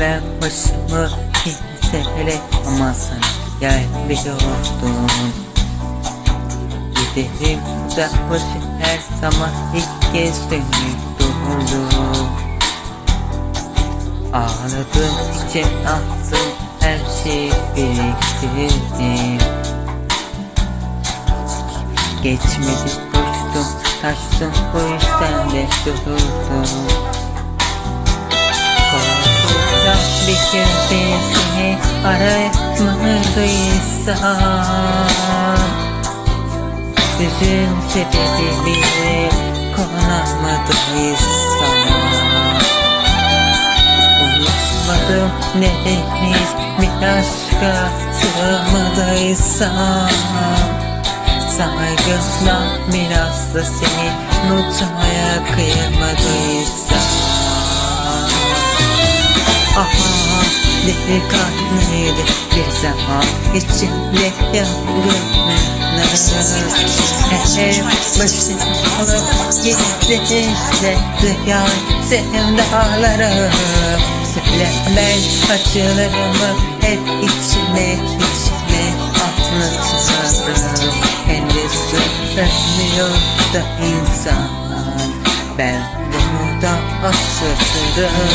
Ben başımı kimselere ama sana gelmiyordum Giderim uzakbaşı her zaman ilk kez dönüp durdum Ağladım için attım her şeyi biriktirdim. Geçmedi koştum taştım bu yüzden de durdum Gün ben seni aramadıysam Üzün sebebi bile konamadıysam Unutmadım ne henüz bir aşka sığmadıysam Saygısla biraz da seni unutmaya kıyamadıysam delikanlıydı bir zaman içimde yangınlar Hep başını alıp gitti de duyan sevdalarım Söyle ben acılarımı hep içime içime anlatırım Kendisi ölmüyor da insan. Ben bunu da hatırlarım